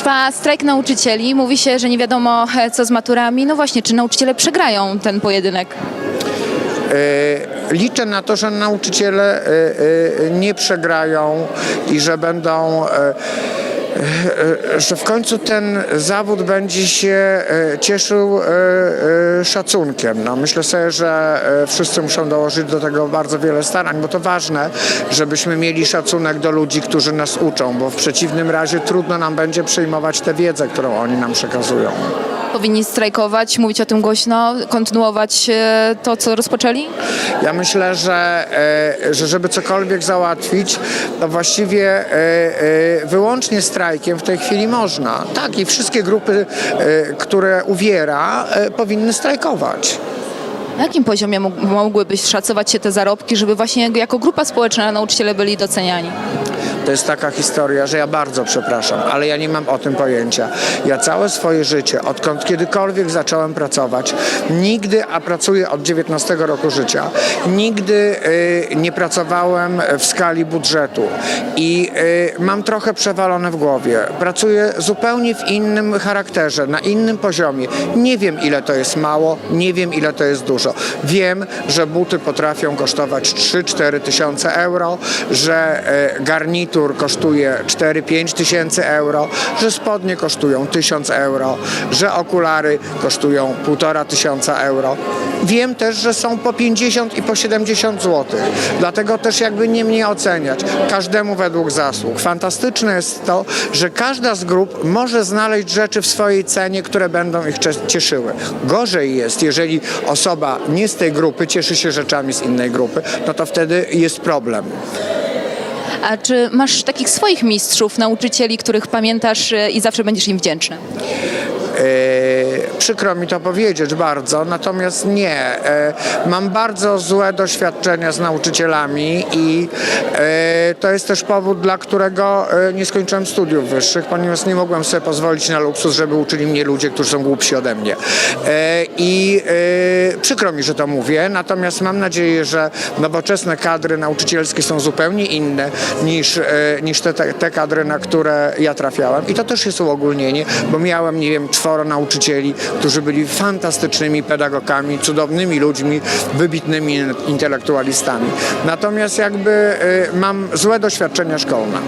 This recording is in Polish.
Trwa strajk nauczycieli. Mówi się, że nie wiadomo e, co z maturami. No właśnie, czy nauczyciele przegrają ten pojedynek? E, Liczę na to, że nauczyciele e, nie przegrają i że będą. E, Że w końcu ten zawód będzie się e, cieszył e, szacunkiem. No, myślę sobie, że wszyscy muszą dołożyć do tego bardzo wiele starań, bo to ważne, żebyśmy mieli szacunek do ludzi, którzy nas uczą, bo w przeciwnym razie trudno nam będzie przyjmować tę wiedzę, którą oni nam przekazują. Powinni strajkować, mówić o tym głośno, kontynuować e, to, co rozpoczęli? Ja myślę, że, e, że żeby cokolwiek załatwić, to właściwie e, wyłącznie strajkiem w tej chwili można. Tak, i wszystkie grupy, które uwiera, powinny strajkować. Na jakim poziomie mogłyby szacować się te zarobki, żeby właśnie jako grupa społeczna nauczyciele byli doceniani? To jest taka historia, że ja bardzo przepraszam, ale ja nie mam o tym pojęcia. Ja całe swoje życie, odkąd kiedykolwiek zacząłem pracować, nigdy, a pracuję od 19 roku życia, nigdy y, nie pracowałem w skali budżetu i y, mam trochę przewalone w głowie. Pracuję zupełnie w innym charakterze, na innym poziomie. Nie wiem, ile to jest mało, nie wiem, ile to jest dużo. Wiem, że buty potrafią kosztować 3-4 tysiące euro, że y, garnitur kosztuje 4-5 tysięcy euro, że spodnie kosztują 1000 euro, że okulary kosztują 1,5 tysiąca euro. Wiem też, że są po 50 i po 70 zł. Dlatego też jakby nie mnie oceniać. Każdemu według zasług. Fantastyczne jest to, że każda z grup może znaleźć rzeczy w swojej cenie, które będą ich cieszyły. Gorzej jest, jeżeli osoba nie z tej grupy cieszy się rzeczami z innej grupy, no to wtedy jest problem. A czy masz takich swoich mistrzów, nauczycieli, których pamiętasz e, i zawsze będziesz im wdzięczny? E, przykro mi to powiedzieć bardzo, natomiast nie. E, mam bardzo złe doświadczenia z nauczycielami i e, to jest też powód, dla którego e, nie skończyłem studiów wyższych, ponieważ nie mogłem sobie pozwolić na luksus, żeby uczyli mnie ludzie, którzy są głupsi ode mnie. I przykro mi, że to mówię, natomiast mam nadzieję, że nowoczesne kadry nauczycielskie są zupełnie inne niż, niż te, te kadry, na które ja trafiałem. I to też jest uogólnienie, bo miałem, nie wiem, czworo nauczycieli, którzy byli fantastycznymi pedagogami, cudownymi ludźmi, wybitnymi intelektualistami. Natomiast jakby e, mam złe doświadczenia szkolne.